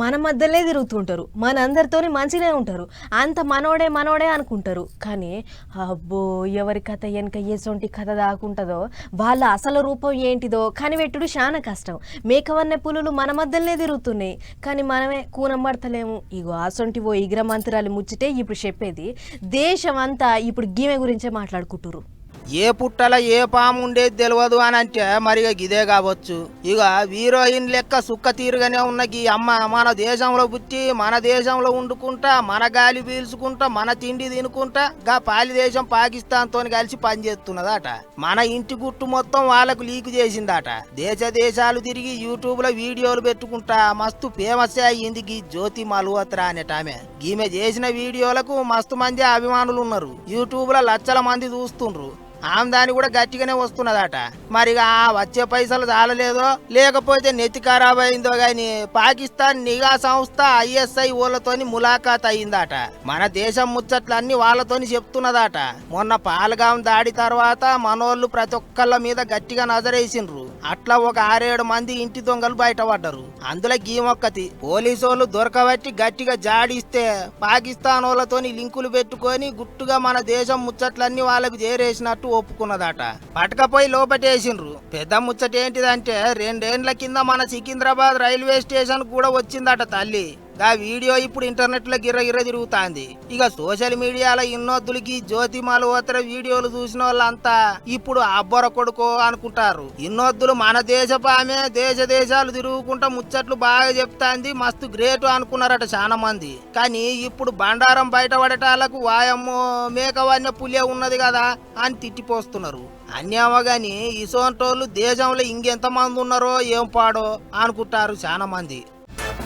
మన మధ్యలో తిరుగుతుంటారు. మన అందరితోనే మంచిగానే ఉంటారు. అంత మనోడే మనోడే అనుకుంటారు. కానీ అబ్బో ఎవరి కథ వెనక ఎసొంటి కథ దాకుంటుందో వాళ్ళ అసలు రూపం ఏంటిదో కనిపెట్టుడు చాలా కష్టం. మేకవన్న పులులు మన మధ్యలోనే తిరుగుతున్నాయి. కానీ మనమే కూనంపడతలేము ఇగో అసొంటి ఓ ఇగ్ర మంత్రాలు ముచ్చితే ఇప్పుడు చెప్పేది దేశం అంతా ఇప్పుడు గీమె గురించే మాట్లాడుకుంటురు ఏ పుట్టల ఏ పాము ఉండేది తెలియదు అని అంటే మరి గిదే కావచ్చు. ఇక హీరోయిన్ లెక్క సుక్క తీరుగానే ఉన్న గీ అమ్మ మన దేశంలో పుట్టి మన దేశంలో వండుకుంటా మన గాలి పీల్చుకుంటా మన తిండి తినుకుంటా గా పాలి దేశం పాకిస్తాన్తో కలిసి పనిచేస్తున్నదట మన ఇంటి గుట్టు మొత్తం వాళ్ళకు లీక్ చేసిందట. దేశ దేశాలు తిరిగి యూట్యూబ్లో వీడియోలు పెట్టుకుంటా మస్తు ఫేమస్ అయ్యింది గీ జ్యోతి మల్హోత్రా అనేట ఆమె. ఈమె చేసిన వీడియోలకు మస్తు మంది అభిమానులు ఉన్నారు. యూట్యూబ్లో లక్షల మంది చూస్తుండ్రు. ఆమెదాని కూడా గట్టిగానే వస్తున్నదట. మరి ఆ వచ్చే పైసలు చాలలేదో లేకపోతే నెత్తి ఖరాబ్ అయిందో గాని పాకిస్తాన్ నిఘా సంస్థ ఐఎస్ఐ వాళ్ళతోని ములాఖాత్ అయిందట. మన దేశం ముచ్చట్లన్నీ వాళ్ళతోని చెప్తున్నదట. మొన్న పాల్గాం దాడి తర్వాత మనోళ్ళు ప్రతి ఒక్కళ్ళ మీద గట్టిగా నజరేసిండ్రు. అట్లా ఒక ఆరేడు మంది ఇంటి దొంగలు బయటపడ్డరు. అందులో గీమొక్కతి పోలీసు వాళ్ళు దొరకబట్టి గట్టిగా జాడిస్తే పాకిస్తాన్ వాళ్ళతోని లింకులు పెట్టుకొని గుట్టుగా మన దేశం ముచ్చట్లన్నీ వాళ్ళకి చేరేసినట్టు ఒప్పుకున్నదట. పటకపోయి లోపటేసిండ్రు. పెద్ద ముచ్చట ఏంటిదంటే రెండేండ్ల కింద మన సికింద్రాబాద్ రైల్వే స్టేషన్ కూడా వచ్చిందట తల్లి. గా వీడియో ఇప్పుడు ఇంటర్నెట్లో గిర్ర గిర్ర తిరుగుతాంది. ఇక సోషల్ మీడియాలో ఇన్నోద్దులకి జ్యోతి మల్హోత్ర వీడియోలు చూసిన వాళ్ళంతా ఇప్పుడు అబ్బొర కొడుకో అనుకుంటారు. ఇన్నోద్దులు మన దేశపు ఆమె దేశ దేశాలు తిరుగుకుంటా ముచ్చట్లు బాగా చెప్తాంది మస్తు గ్రేట్ అనుకున్నారట చాలా మంది కానీ ఇప్పుడు బండారం బయటపడటాలకు వాయమ్మో మేకవాన్య పులియ ఉన్నది కదా అని తిట్టిపోస్తున్నారు. అన్యామో గాని ఇసోంటోళ్ళు దేశంలో ఇంకెంత మంది ఉన్నారో ఏం పాడో అనుకుంటారు చాలా మంది